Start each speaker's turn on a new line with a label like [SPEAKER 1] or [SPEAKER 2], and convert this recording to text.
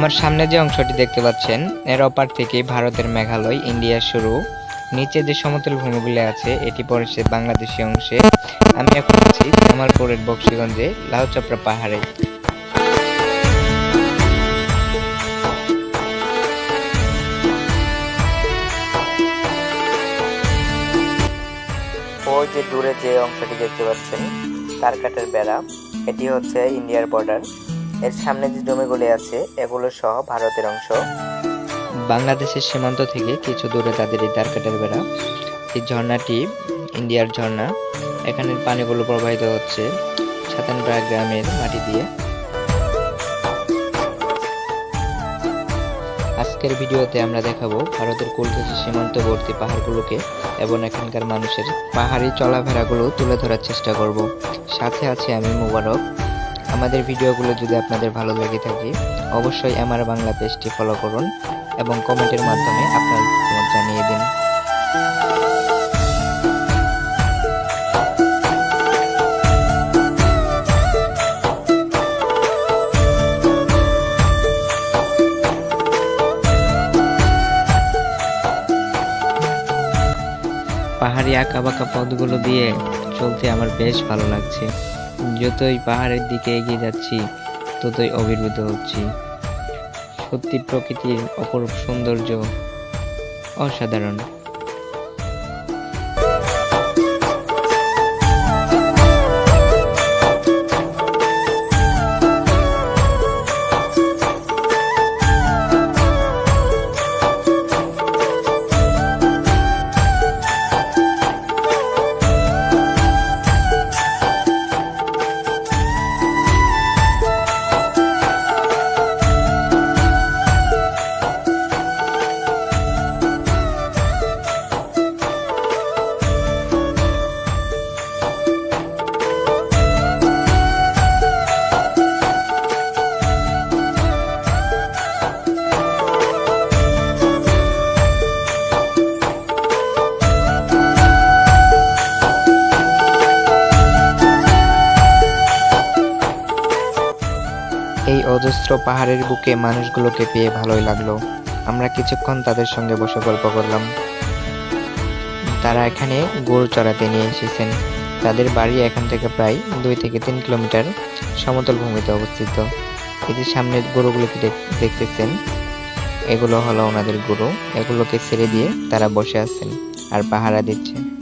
[SPEAKER 1] আমার সামনে যে অংশটি দেখতে পাচ্ছেন, এর অপার থেকে ভারতের মেঘালয়, ইন্ডিয়া শুরু। নিচে যে সমতল ভূমিগুলি আছে, এটি পড়েছে বাংলাদেশি অংশে। আমি এখন আছি জামালপুরের বক্সিগঞ্জে, লাউচাপড়া পাহাড়ে। ওই যে দূরে যে অংশটি দেখতে পাচ্ছেন, তারকাটের বেড়া, এটি হচ্ছে ইন্ডিয়ার বর্ডার এর সামনে যে জমিগুলি আছে, এগুলো সহ ভারতের অংশ। বাংলাদেশের সীমান্ত থেকে কিছু দূরে তাদের এই তারকাটের বেড়া। এই ঝর্ণাটি ইন্ডিয়ার ঝর্ণা। এখানের পানিগুলো প্রবাহিত হচ্ছে ছাতানপাড়া গ্রামের মাটি দিয়ে। আজকের ভিডিওতে আমরা দেখাবো ভারতের কলকাতা সীমান্তবর্তী পাহাড়গুলোকে এবং এখানকার মানুষের পাহাড়ি চলাফেরাগুলো তুলে ধরার চেষ্টা করব। সাথে আছে আমি মুবারক। আমাদের ভিডিওগুলো যদি আপনাদের ভালো লেগে থাকে, অবশ্যই আমার বাংলা পেজটি ফলো করুন এবং কমেন্টের মাধ্যমে আপনার জানিয়ে দিন। পাহাড়ি আঁকা বাঁকা পথগুলো দিয়ে চলতে আমার বেশ ভালো লাগছে। যতই পাহাড়ের দিকে এগিয়ে যাচ্ছি ততই অভিভূত হচ্ছি। সত্যি প্রকৃতির অপরূপ সৌন্দর্য অসাধারণ। অজস্র পাহাড়ের বুকে মানুষগুলোকে পেয়ে ভালোই লাগল। আমরা কিছুক্ষণ তাদের সঙ্গে বসে গল্প করলাম। তারা এখানে গরু চড়াতে নিয়ে এসেছেন। তাদের বাড়ি এখান থেকে প্রায় দুই থেকে তিন কিলোমিটার সমতল ভূমিতে অবস্থিত। এই যে সামনের গরুগুলোকে দেখ- দেখতেছেন, এগুলো হলো ওনাদের গরু। এগুলোকে ছেড়ে দিয়ে তারা বসে আছেন আর পাহারা দিচ্ছে।